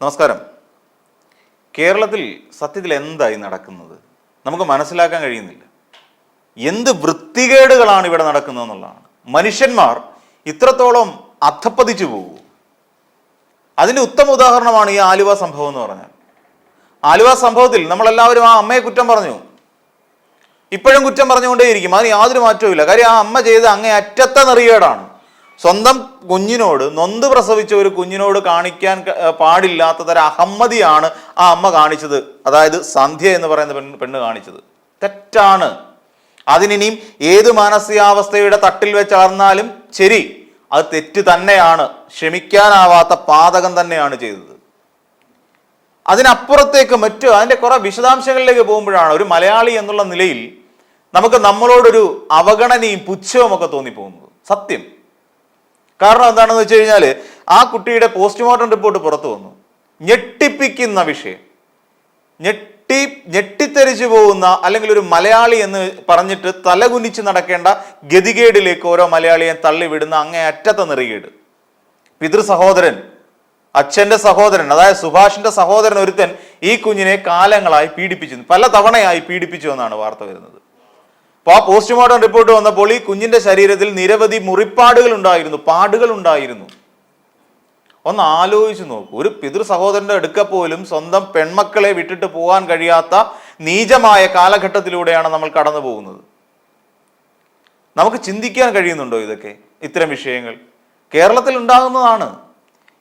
നമസ്കാരം. കേരളത്തിൽ സത്യത്തിൽ എന്തായി നടക്കുന്നത്? നമുക്ക് മനസ്സിലാക്കാൻ കഴിയുന്നില്ല. എന്ത് വൃത്തികേടുകളാണ് ഇവിടെ നടക്കുന്നത് എന്നുള്ളതാണ്. മനുഷ്യന്മാർ ഇത്രത്തോളം അധപ്പതിച്ചു പോകൂ. അതിന്റെ ഉത്തമ ഉദാഹരണമാണ് ഈ ആലുവ സംഭവം എന്ന് പറഞ്ഞാൽ. ആലുവ സംഭവത്തിൽ നമ്മളെല്ലാവരും ആ അമ്മയെ കുറ്റം പറഞ്ഞു. ഇപ്പോഴും കുറ്റം പറഞ്ഞുകൊണ്ടേയിരിക്കും. അതിന് യാതൊരു മാറ്റവും ഇല്ല കാര്യം ആ അമ്മ ചെയ്ത് അങ്ങേ അറ്റത്തെ നെറികേടാണ്. സ്വന്തം കുഞ്ഞിനോട് നൊന്ത് പ്രസവിച്ച ഒരു കുഞ്ഞിനോട് കാണിക്കാൻ പാടില്ലാത്ത തരം അഹമ്മതിയാണ് ആ അമ്മ കാണിച്ചത്. അതായത് സന്ധ്യ എന്ന് പറയുന്ന പെണ്ണ് പെണ്ണ് കാണിച്ചത്. തെറ്റാണ്. അതിനിനിയും ഏത് മാനസികാവസ്ഥയുടെ തട്ടിൽ വെച്ചാർന്നാലും ശരി അത് തെറ്റ് തന്നെയാണ്. ക്ഷമിക്കാനാവാത്ത പാതകം തന്നെയാണ് ചെയ്തത്. അതിനപ്പുറത്തേക്ക് മറ്റ് അതിന്റെ കുറേ വിശദാംശങ്ങളിലേക്ക് പോകുമ്പോഴാണ് ഒരു മലയാളി എന്നുള്ള നിലയിൽ നമുക്ക് നമ്മളോടൊരു അവഗണനയും പുച്ഛവും ഒക്കെ തോന്നിപ്പോകുന്നത്. സത്യം. കാരണം എന്താണെന്ന് വെച്ച് കഴിഞ്ഞാൽ ആ കുട്ടിയുടെ പോസ്റ്റ്മോർട്ടം റിപ്പോർട്ട് പുറത്തു വന്നു. ഞെട്ടിപ്പിക്കുന്ന വിഷയം. ഞെട്ടി ഞെട്ടിത്തെറിച്ചു പോകുന്ന അല്ലെങ്കിൽ ഒരു മലയാളി എന്ന് പറഞ്ഞിട്ട് തലകുനിച്ച് നടക്കേണ്ട ഗതികേടിലേക്ക് ഓരോ മലയാളിയെ തള്ളിവിടുന്ന അങ്ങേ അറ്റത്തെ നെറികേട്. പിതൃ സഹോദരൻ അച്ഛന്റെ സഹോദരൻ അതായത് സുഭാഷിന്റെ സഹോദരൻ ഒരുത്തൻ ഈ കുഞ്ഞിനെ കാലങ്ങളായി പീഡിപ്പിച്ചു പല തവണയായി പീഡിപ്പിച്ചു എന്നാണ് വാർത്ത വരുന്നത്. അപ്പോൾ ആ പോസ്റ്റ്മോർട്ടം റിപ്പോർട്ട് വന്നപ്പോൾ ഈ കുഞ്ഞിന്റെ ശരീരത്തിൽ നിരവധി മുറിപ്പാടുകൾ ഉണ്ടായിരുന്നു പാടുകൾ ഉണ്ടായിരുന്നു. ഒന്ന് ആലോചിച്ച് നോക്കൂ ഒരു പിതൃ സഹോദരന്റെ അടുക്ക പോലും സ്വന്തം പെൺമക്കളെ വിട്ടിട്ട് പോകാൻ കഴിയാത്ത നീചമായ കാലഘട്ടത്തിലൂടെയാണ് നമ്മൾ കടന്നു പോകുന്നത്. നമുക്ക് ചിന്തിക്കാൻ കഴിയുന്നുണ്ടോ ഇതൊക്കെ ഇത്തരം വിഷയങ്ങൾ? കേരളത്തിൽ ഉണ്ടാകുന്നതാണ്.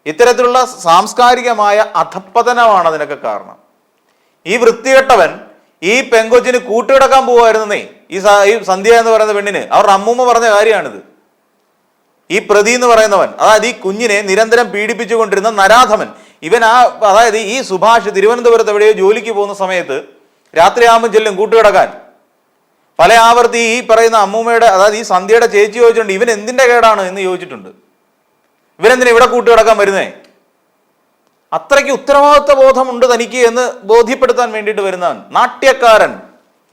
ഇത്തരത്തിലുള്ള സാംസ്കാരികമായ അധപ്പതനമാണ് അതിനൊക്കെ കാരണം. ഈ വൃത്തികെട്ടവൻ ഈ പെങ്കൊച്ചിന് കൂട്ടുകിടക്കാൻ പോവായിരുന്നേ ഈ ഈ സന്ധ്യ എന്ന് പറയുന്ന പെണ്ണിന്. അവരുടെ അമ്മൂമ്മ പറഞ്ഞ കാര്യമാണിത്. ഈ പ്രതി എന്ന് പറയുന്നവൻ അതായത് ഈ കുഞ്ഞിനെ നിരന്തരം പീഡിപ്പിച്ചുകൊണ്ടിരുന്ന നരാധമൻ ഇവൻ ആ അതായത് ഈ സുഭാഷ് തിരുവനന്തപുരത്ത് എവിടെയോ ജോലിക്ക് പോകുന്ന സമയത്ത് രാത്രിയാകുമ്പോൾ ചെല്ലും കൂട്ടുകിടക്കാൻ. പല ആവർത്തി ഈ പറയുന്ന അമ്മൂമ്മയുടെ അതായത് ഈ സന്ധ്യയുടെ ചേച്ചി ചോദിച്ചിട്ടുണ്ട് ഇവൻ എന്തിന്റെ കേടാണ്? എന്ന് ചോദിച്ചിട്ടുണ്ട്. ഇവനെന്തിനാ ഇവിടെ കൂട്ടുകിടക്കാൻ വരുന്നേ? അത്രയ്ക്ക് ഉത്തരവാദിത്വ ബോധമുണ്ട് തനിക്ക് എന്ന് ബോധ്യപ്പെടുത്താൻ വേണ്ടിയിട്ട് വരുന്നവൻ നാട്യക്കാരൻ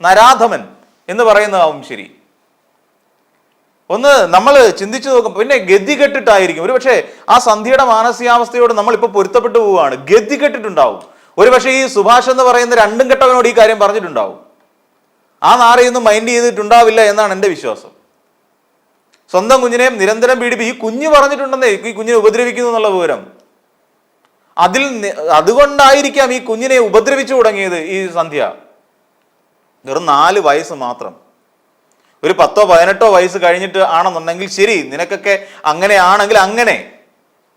നരാധമൻ എന്ന് പറയുന്നതാവും ശരി. ഒന്ന് നമ്മൾ ചിന്തിച്ചു നോക്കും പിന്നെ ഗതി കെട്ടിട്ടായിരിക്കും. ഒരു പക്ഷേ ആ സന്ധ്യയുടെ മാനസികാവസ്ഥയോട് നമ്മൾ ഇപ്പൊ പൊരുത്തപ്പെട്ടു പോവുകയാണ്. ഗതി കെട്ടിട്ടുണ്ടാവും. ഒരു പക്ഷേ ഈ സുഭാഷ് എന്ന് പറയുന്ന രണ്ടും കെട്ടവനോട് ഈ കാര്യം പറഞ്ഞിട്ടുണ്ടാവും. ആ നാറയൊന്നും മൈൻഡ് ചെയ്തിട്ടുണ്ടാവില്ല എന്നാണ് എന്റെ വിശ്വാസം. സ്വന്തം കുഞ്ഞിനെ നിരന്തരം പീഡിപ്പി ഈ കുഞ്ഞ് പറഞ്ഞിട്ടുണ്ടെന്നേ ഈ കുഞ്ഞിനെ ഉപദ്രവിക്കുന്നു എന്നുള്ള വിവരം. അതിൽ അതുകൊണ്ടായിരിക്കാം ഈ കുഞ്ഞിനെ ഉപദ്രവിച്ചു തുടങ്ങിയത് ഈ സന്ധ്യ. വെറും നാല് വയസ്സ് മാത്രം. ഒരു പത്തോ പതിനെട്ടോ വയസ്സ് കഴിഞ്ഞിട്ട് ആണെന്നുണ്ടെങ്കിൽ ശരി നിനക്കൊക്കെ അങ്ങനെയാണെങ്കിൽ അങ്ങനെ.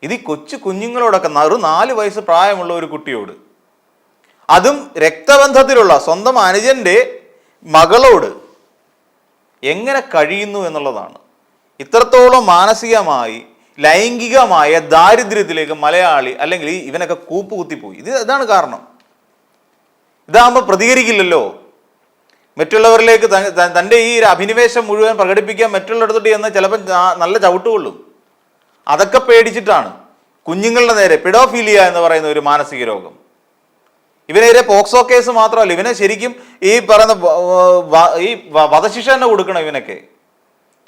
ഇത് ഈ കൊച്ചു കുഞ്ഞുങ്ങളോടൊക്കെ ഒരു നാല് വയസ്സ് പ്രായമുള്ള ഒരു കുട്ടിയോട്. അതും രക്തബന്ധത്തിലുള്ള സ്വന്തം അനുജന്റെ മകളോട് എങ്ങനെ കഴിയുന്നു എന്നുള്ളതാണ്. ഇത്രത്തോളം മാനസികമായി ലൈംഗികമായ ദാരിദ്ര്യത്തിലേക്ക് മലയാളി അല്ലെങ്കിൽ ഇവനൊക്കെ കൂപ്പ് കുത്തിപ്പോയി ഇത് ഇതാണ് കാരണം. ഇതാകുമ്പോൾ പ്രതികരിക്കില്ലല്ലോ. മറ്റുള്ളവരിലേക്ക് തന്റെ ഈ ഒരു അഭിനിവേശം മുഴുവൻ പ്രകടിപ്പിക്കാൻ മറ്റുള്ളിടത്തോട്ട് എന്ന് ചിലപ്പോൾ നല്ല ചവിട്ടുകൊള്ളും. അതൊക്കെ പേടിച്ചിട്ടാണ്. കുഞ്ഞുങ്ങളുടെ നേരെ പിഡോഫീലിയ എന്ന് പറയുന്ന ഒരു മാനസിക രോഗം. ഇവനെതിരെ പോക്സോ കേസ് മാത്രമല്ല ഇവനെ ശരിക്കും ഈ പറയുന്ന ഈ വധശിക്ഷ തന്നെ കൊടുക്കണം ഇവനൊക്കെ.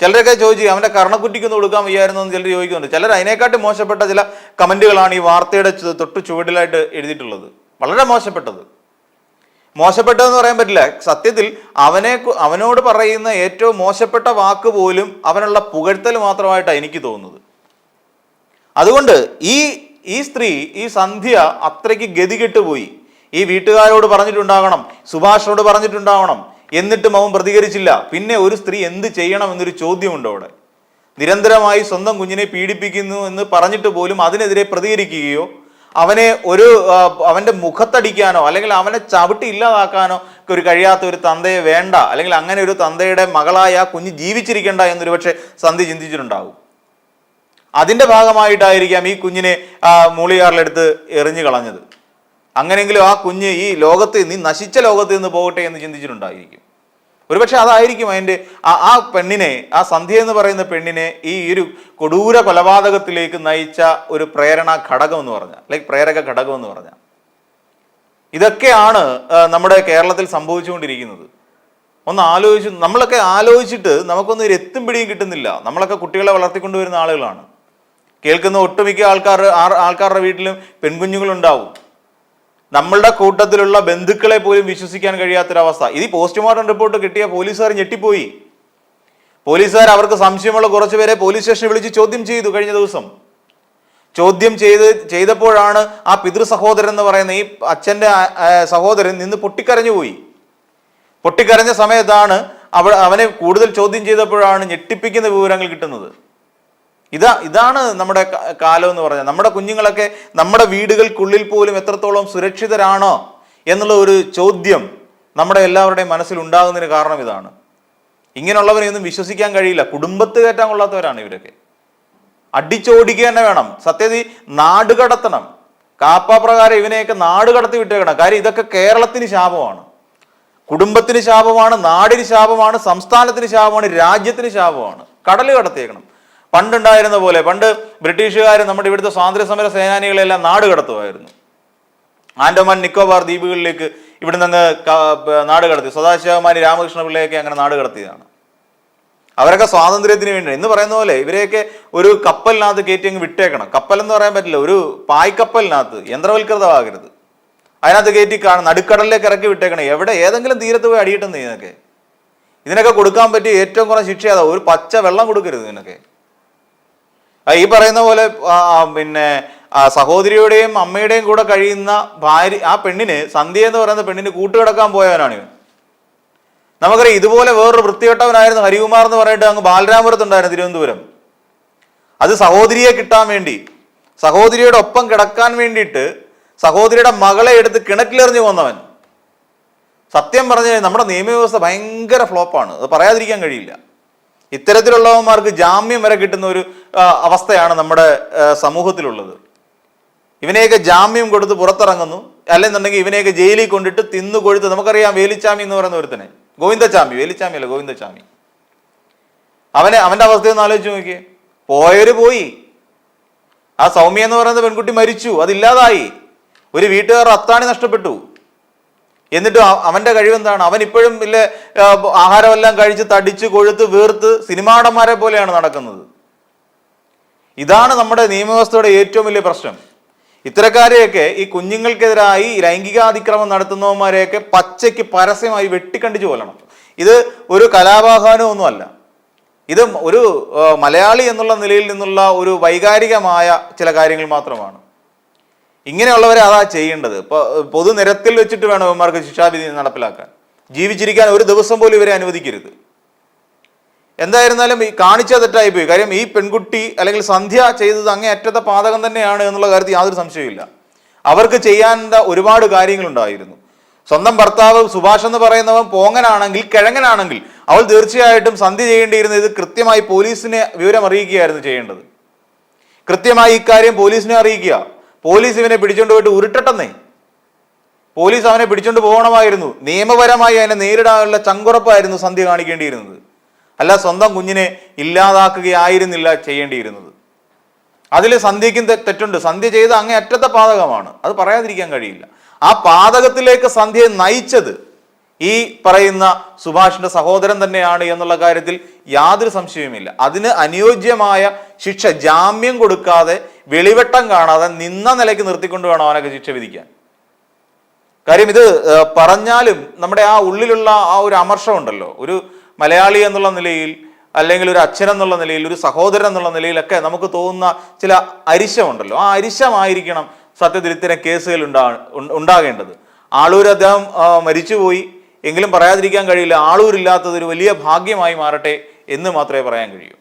ചിലരൊക്കെ ചോദിച്ചു അവന്റെ കർണക്കുറ്റിക്കൊന്നും കൊടുക്കാൻ വയ്യായിരുന്നു എന്ന് ചിലർ ചോദിക്കുന്നുണ്ട്. ചിലർ അതിനെക്കാട്ടും മോശപ്പെട്ട ചില കമന്റുകളാണ് ഈ വാർത്തയുടെ തൊട്ട് ചുവടിലായിട്ട് എഴുതിയിട്ടുള്ളത്. വളരെ മോശപ്പെട്ടത്. മോശപ്പെട്ടതെന്ന് പറയാൻ പറ്റില്ല. സത്യത്തിൽ അവനെ അവനോട് പറയുന്ന ഏറ്റവും മോശപ്പെട്ട വാക്ക് പോലും അവനുള്ള പുകഴ്ത്തൽ മാത്രമായിട്ടാണ് എനിക്ക് തോന്നുന്നത്. അതുകൊണ്ട് ഈ ഈ സ്ത്രീ ഈ സന്ധ്യ അത്രയ്ക്ക് ഗതികെട്ട് പോയി ഈ വീട്ടുകാരോട് പറഞ്ഞിട്ടുണ്ടാകണം സുഭാഷിനോട് പറഞ്ഞിട്ടുണ്ടാവണം എന്നിട്ടും അവൻ പ്രതികരിച്ചില്ല. പിന്നെ ഒരു സ്ത്രീ എന്ത് ചെയ്യണം എന്നൊരു ചോദ്യമുണ്ട് അവിടെ. നിരന്തരമായി സ്വന്തം കുഞ്ഞിനെ പീഡിപ്പിക്കുന്നു എന്ന് പറഞ്ഞിട്ട് പോലും അതിനെതിരെ പ്രതികരിക്കുകയോ അവനെ ഒരു അവന്റെ മുഖത്തടിക്കാനോ അല്ലെങ്കിൽ അവനെ ചവിട്ടി ഇല്ലാതാക്കാനോ ഒരു കഴിയാത്ത ഒരു തന്തയെ വേണ്ട അല്ലെങ്കിൽ അങ്ങനെ ഒരു തന്തയുടെ മകളായ ആ കുഞ്ഞ് ജീവിച്ചിരിക്കേണ്ട എന്നൊരു പക്ഷേ സന്ധി ചിന്തിച്ചിട്ടുണ്ടാവും. അതിന്റെ ഭാഗമായിട്ടായിരിക്കാം ഈ കുഞ്ഞിനെ മൂളിയാറിലെടുത്ത് എറിഞ്ഞു കളഞ്ഞത് അങ്ങനെയെങ്കിലും ആ കുഞ്ഞ് ഈ ലോകത്ത് നീ നശിച്ച ലോകത്ത് നിന്ന് പോകട്ടെ എന്ന് ചിന്തിച്ചിട്ടുണ്ടായിരിക്കും. ഒരുപക്ഷെ അതായിരിക്കും അതിന്റെ ആ ആ പെണ്ണിനെ ആ സന്ധ്യ എന്ന് പറയുന്ന പെണ്ണിനെ ഈ ഒരു കൊടൂര കൊലപാതകത്തിലേക്ക് നയിച്ച ഒരു പ്രേരണ ഘടകം എന്ന് പറഞ്ഞാൽ ലൈക്ക് പ്രേരക ഘടകം എന്ന് പറഞ്ഞാൽ. ഇതൊക്കെയാണ് നമ്മുടെ കേരളത്തിൽ സംഭവിച്ചുകൊണ്ടിരിക്കുന്നത്. ഒന്ന് ആലോചിച്ച് നമ്മളൊക്കെ ആലോചിച്ചിട്ട് നമുക്കൊന്നും ഒരു എത്തും പിടിയും കിട്ടുന്നില്ല. നമ്മളൊക്കെ കുട്ടികളെ വളർത്തിക്കൊണ്ടുവരുന്ന ആളുകളാണ്. കേൾക്കുന്ന ഒട്ടുമിക്ക ആൾക്കാർ ആൾക്കാരുടെ വീട്ടിലും പെൺകുഞ്ഞുങ്ങളുണ്ടാവും. നമ്മളുടെ കൂട്ടത്തിലുള്ള ബന്ധുക്കളെ പോലും വിശ്വസിക്കാൻ കഴിയാത്തൊരവസ്ഥ. ഇത് പോസ്റ്റ്മോർട്ടം റിപ്പോർട്ട് കിട്ടിയ പോലീസുകാർ ഞെട്ടിപ്പോയി. പോലീസുകാർ അവർക്ക് സംശയമുള്ള കുറച്ച് പേരെ പോലീസ് സ്റ്റേഷനിൽ വിളിച്ച് ചോദ്യം ചെയ്തു കഴിഞ്ഞ ദിവസം. ചോദ്യം ചെയ്ത് ചെയ്തപ്പോഴാണ് ആ പിതൃ സഹോദരൻ എന്ന് പറയുന്ന ഈ അച്ഛന്റെ സഹോദരൻ നിന്ന് പൊട്ടിക്കരഞ്ഞു പോയി. പൊട്ടിക്കരഞ്ഞ സമയത്താണ് അവ അവനെ കൂടുതൽ ചോദ്യം ചെയ്തപ്പോഴാണ് ഞെട്ടിപ്പിക്കുന്ന വിവരങ്ങൾ കിട്ടുന്നത്. ഇതാ ഇതാണ് നമ്മുടെ കാലം എന്ന് പറഞ്ഞാൽ. നമ്മുടെ കുഞ്ഞുങ്ങളൊക്കെ നമ്മുടെ വീടുകൾക്കുള്ളിൽ പോലും എത്രത്തോളം സുരക്ഷിതരാണോ എന്നുള്ള ഒരു ചോദ്യം നമ്മുടെ എല്ലാവരുടെയും മനസ്സിൽ ഉണ്ടാകുന്നതിന് കാരണം ഇതാണ്. ഇങ്ങനെയുള്ളവരെയൊന്നും വിശ്വസിക്കാൻ കഴിയില്ല. കുടുംബത്ത് കയറ്റാൻ കൊള്ളാത്തവരാണ് ഇവരൊക്കെ. അടിച്ചോടിക്കുക തന്നെ വേണം. സത്യതി നാട് കടത്തണം. കാപ്പ പ്രകാരം ഇവനെയൊക്കെ നാട് കടത്തി വിട്ടേക്കണം കാര്യം ഇതൊക്കെ കേരളത്തിന് ശാപമാണ്. കുടുംബത്തിന് ശാപമാണ് നാടിന് ശാപമാണ് സംസ്ഥാനത്തിന് ശാപമാണ് രാജ്യത്തിന് ശാപമാണ്. കടൽ കടത്തിയേക്കണം. പണ്ടുണ്ടായിരുന്ന പോലെ പണ്ട് ബ്രിട്ടീഷുകാർ നമ്മുടെ ഇവിടുത്തെ സ്വാതന്ത്ര്യ സമര സേനാനികളെല്ലാം നാട് കടത്തുമായിരുന്നു. ആൻഡമാൻ നിക്കോബാർ ദ്വീപുകളിലേക്ക് ഇവിടുന്ന് അങ്ങ് നാട് കടത്തി. സദാശിവമാരി രാമകൃഷ്ണ പിള്ളയൊക്കെ അങ്ങനെ നാട് കടത്തിയതാണ്. അവരൊക്കെ സ്വാതന്ത്ര്യത്തിന് വേണ്ടി എന്ന് പറയുന്ന പോലെ ഇവരെയൊക്കെ ഒരു കപ്പലിനകത്ത് കയറ്റി അങ്ങ് വിട്ടേക്കണം. കപ്പൽ എന്ന് പറയാൻ പറ്റില്ല ഒരു പായ്ക്കപ്പലിനകത്ത് യന്ത്രവൽകൃതമാകരുത്. അതിനകത്ത് കയറ്റി കാണും നടുക്കടലിലേക്ക് ഇറക്കി വിട്ടേക്കണം. എവിടെ ഏതെങ്കിലും തീരത്ത് പോയി അടിയിട്ടുണ്ട് ഇതിനൊക്കെ ഇതിനൊക്കെ കൊടുക്കാൻ പറ്റിയ ഏറ്റവും കുറഞ്ഞ ശിക്ഷ അതാ ഒരു പച്ച വെള്ളം കൊടുക്കരുത് ഇതിനൊക്കെ. ഈ പറയുന്ന പോലെ പിന്നെ സഹോദരിയുടെയും അമ്മയുടെയും കൂടെ കഴിയുന്ന ഭാര്യ ആ പെണ്ണിന് സന്ധ്യ എന്ന് പറയുന്ന പെണ്ണിന് കൂട്ടുകിടക്കാൻ പോയവനാണ് ഇവൻ. നമുക്കറിയാം ഇതുപോലെ വേറൊരു വൃത്തികെട്ടവനായിരുന്നു ഹരികുമാർ എന്ന് പറഞ്ഞിട്ട് അങ്ങ് ബാലരാമപുരത്തുണ്ടായിരുന്നു തിരുവനന്തപുരം. അത് സഹോദരിയെ കിട്ടാൻ വേണ്ടി സഹോദരിയുടെ ഒപ്പം കിടക്കാൻ വേണ്ടിയിട്ട് സഹോദരിയുടെ മകളെ എടുത്ത് കിണറ്റിലെറിഞ്ഞു കൊന്നവൻ സത്യം പറഞ്ഞു നമ്മുടെ നിയമവ്യവസ്ഥ ഭയങ്കര ഫ്ലോപ്പാണ്. അത് പറയാതിരിക്കാൻ കഴിയില്ല. ഇത്തരത്തിലുള്ളവന്മാർക്ക് ജാമ്യം വരെ കിട്ടുന്ന ഒരു അവസ്ഥയാണ് നമ്മുടെ സമൂഹത്തിലുള്ളത്. ഇവനെയൊക്കെ ജാമ്യം കൊടുത്ത് പുറത്തിറങ്ങുന്നു. അല്ലെന്നുണ്ടെങ്കിൽ ഇവനെയൊക്കെ ജയിലിൽ കൊണ്ടിട്ട് തിന്നു കൊഴുത്ത് നമുക്കറിയാം വേലിച്ചാമി എന്ന് പറയുന്ന ഒരുത്തനെ. ഗോവിന്ദച്ചാമി വേലിച്ചാമി അല്ല ഗോവിന്ദച്ചാമി? അവനെ അവന്റെ അവസ്ഥയൊന്ന് ആലോചിച്ച് നോക്കിയേ. പോയവര് പോയി. ആ സൗമ്യ എന്ന് പറയുന്ന പെൺകുട്ടി മരിച്ചു അതില്ലാതായി. ഒരു വീട്ടുകാർ അത്താണി നഷ്ടപ്പെട്ടു. എന്നിട്ട് അവന്റെ കഴിവെന്താണ്? അവൻ ഇപ്പോഴും ഇല്ല ആഹാരമെല്ലാം കഴിച്ച് തടിച്ച് കൊഴുത്ത് വീർത്ത് സിനിമാടന്മാരെ പോലെയാണ് നടക്കുന്നത്. ഇതാണ് നമ്മുടെ നിയമവ്യവസ്ഥയുടെ ഏറ്റവും വലിയ പ്രശ്നം. ഇത്തരക്കാരെയൊക്കെ ഈ കുഞ്ഞുങ്ങൾക്കെതിരായി ലൈംഗികാതിക്രമം നടത്തുന്നവന്മാരെയൊക്കെ പച്ചയ്ക്ക് പരസ്യമായി വെട്ടിക്കണ്ടിച്ചു കൊല്ലണം. ഇത് ഒരു കലാപാഹാനമൊന്നുമല്ല ഇത് ഒരു മലയാളി എന്നുള്ള നിലയിൽ നിന്നുള്ള ഒരു വൈകാരികമായ ചില കാര്യങ്ങൾ മാത്രമാണ്. ഇങ്ങനെയുള്ളവരെ അതാ ചെയ്യേണ്ടത്. ഇപ്പൊ പൊതുനിരത്തിൽ വെച്ചിട്ട് വേണം ഇവന്മാർക്ക് ശിക്ഷാവിധി നടപ്പിലാക്കാൻ. ജീവിച്ചിരിക്കാൻ ഒരു ദിവസം പോലും ഇവരെ അനുവദിക്കരുത്. എന്തായിരുന്നാലും ഈ കാണിച്ച തെറ്റായി പോയി കാര്യം ഈ പെൺകുട്ടി അല്ലെങ്കിൽ സന്ധ്യ ചെയ്തത് അങ്ങേ അറ്റത്തെ പാതകം തന്നെയാണ് എന്നുള്ള കാര്യത്തിൽ യാതൊരു സംശയമില്ല അവർക്ക് ചെയ്യാനുള്ള ഒരുപാട് കാര്യങ്ങളുണ്ടായിരുന്നു. സ്വന്തം ഭർത്താവ് സുഭാഷ് എന്ന് പറയുന്നവൻ പോങ്ങനാണെങ്കിൽ കിഴങ്ങനാണെങ്കിൽ അവൾ തീർച്ചയായിട്ടും സന്ധ്യ ചെയ്യേണ്ടിയിരുന്നത് ഇത് കൃത്യമായി പോലീസിനെ വിവരം അറിയിക്കുകയായിരുന്നു ചെയ്യേണ്ടത്. കൃത്യമായി ഇക്കാര്യം പോലീസിനെ അറിയിക്കുക. പോലീസ് ഇവനെ പിടിച്ചോണ്ട് പോയിട്ട് ഉരുട്ടട്ടെന്നേ. പോലീസ് അവനെ പിടിച്ചോണ്ട് പോകണമായിരുന്നു. നിയമപരമായി അതിനെ നേരിടാനുള്ള ചങ്കുറപ്പായിരുന്നു സന്ധ്യ കാണിക്കേണ്ടിയിരുന്നത്. അല്ല സ്വന്തം കുഞ്ഞിനെ ഇല്ലാതാക്കുകയായിരുന്നില്ല ചെയ്യേണ്ടിയിരുന്നത്. അതിൽ സന്ധ്യയ്ക്കും തെറ്റുണ്ട്. സന്ധ്യ ചെയ്ത് അങ്ങേ അറ്റത്തെ പാതകമാണ്. അത് പറയാതിരിക്കാൻ കഴിയില്ല. ആ പാതകത്തിലേക്ക് സന്ധ്യയെ നയിച്ചത് ഈ പറയുന്ന സുഭാഷിന്റെ സഹോദരൻ തന്നെയാണ് എന്നുള്ള കാര്യത്തിൽ യാതൊരു സംശയവുമില്ല. അതിന് അനുയോജ്യമായ ശിക്ഷ ജാമ്യം കൊടുക്കാതെ വെളിവെട്ടം കാണാതെ നിന്ന നിലയ്ക്ക് നിർത്തിക്കൊണ്ട് വേണം അവനൊക്കെ ശിക്ഷ വിധിക്കാൻ. കാര്യം ഇത് പറഞ്ഞാലും നമ്മുടെ ആ ഉള്ളിലുള്ള ആ ഒരു അമർഷം ഉണ്ടല്ലോ. ഒരു മലയാളി എന്നുള്ള നിലയിൽ അല്ലെങ്കിൽ ഒരു അച്ഛൻ എന്നുള്ള നിലയിൽ ഒരു സഹോദരൻ എന്നുള്ള നിലയിലൊക്കെ നമുക്ക് തോന്നുന്ന ചില അരിശമുണ്ടല്ലോ ആ അരിശമായിരിക്കണം സത്യത്തിൽ കേസുകൾ ഉണ്ട- ഉണ്ടാകേണ്ടത്. ആളൂർ അദ്ദേഹം മരിച്ചുപോയി. എങ്കിലും പറയാതിരിക്കാൻ കഴിയില്ല ആളൂരില്ലാത്തത് ഒരു വലിയ ഭാഗ്യമായി മാറട്ടെ എന്ന് മാത്രമേ പറയാൻ കഴിയൂ.